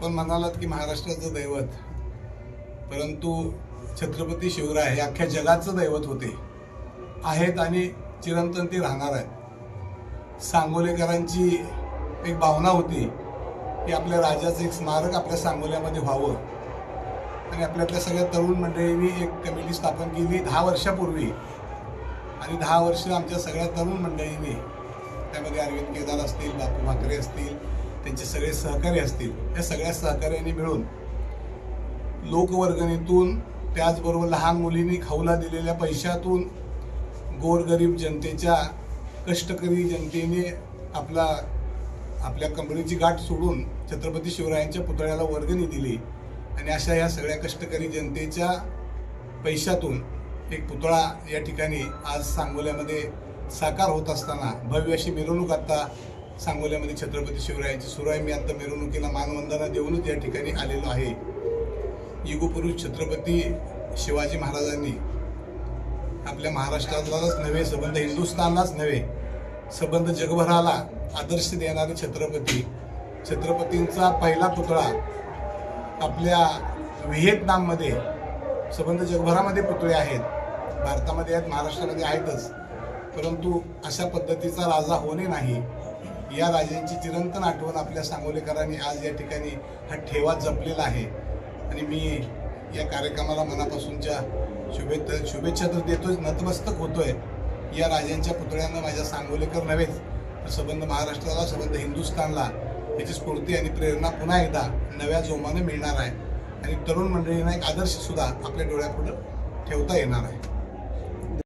आपण म्हणालात की महाराष्ट्राचं दैवत परंतु छत्रपती शिवराय हे अख्ख्या जगाचं दैवत होते. आहेत आणि चिरंतन ते राहणार आहेत. सांगोलेकरांची एक भावना होती की आपल्या राजाचं एक स्मारक आपल्या सांगोल्यामध्ये व्हावं. आणि आपल्यातल्या सगळ्या तरुण मंडळींनी एक कमिटी स्थापन केली दहा वर्षापूर्वी. आणि दहा वर्ष आमच्या सगळ्या तरुण मंडळींनी त्यामध्ये अरविंद केदार असतील बापू भाकरे असतील त्यांचे सगळे सहकारी असतील या सगळ्या सहकार्याने मिळून लोकवर्गणीतून त्याचबरोबर लहान मुलींनी खाऊला दिलेल्या पैशातून गोरगरीब जनतेच्या कष्टकरी जनतेने आपला आपल्या कंपनीची गाठ सोडून छत्रपती शिवरायांच्या पुतळ्याला वर्गणी दिली. आणि अशा या सगळ्या कष्टकरी जनतेच्या पैशातून एक पुतळा या ठिकाणी आज सांगोल्यामध्ये साकार होत असताना भव्य अशी मिरवणूक आता सांगोल्यामध्ये छत्रपती शिवरायांची सुरू आहे मी आता मिरवणुकीला मानवंदना देऊनच या ठिकाणी आलेलो आहे. युगपुरुष छत्रपती शिवाजी महाराजांनी आपल्या महाराष्ट्रालाच नव्हे सबंध हिंदुस्थानलाच नव्हे सबंध जगभराला आदर्श देणारे छत्रपती छत्रपतींचा पहिला पुतळा आपल्या व्हिएतनाममध्ये सबंध जगभरामध्ये पुतळे आहेत. भारतामध्ये आहेत महाराष्ट्रामध्ये आहेतच. परंतु अशा पद्धतीचा राजा होणे नाही. या राजांची चिरंतन आठवण आपल्या सांगोलेकरांनी आज या ठिकाणी हा ठेवा जपलेला आहे. आणि मी या कार्यक्रमाला मनापासूनच्या शुभे शुभेच्छा तर देतोच नतमस्तक होतोय. या राजांच्या पुतळ्यांना माझ्या सांगोलेकर नव्हेच तर सबंध महाराष्ट्राला सबंध हिंदुस्थानला याची स्फूर्ती आणि प्रेरणा पुन्हा एकदा नव्या जोमाने मिळणार आहे. आणि तरुण मंडळींना एक आदर्श सुद्धा आपल्या डोळ्यापुढं ठेवता येणार आहे.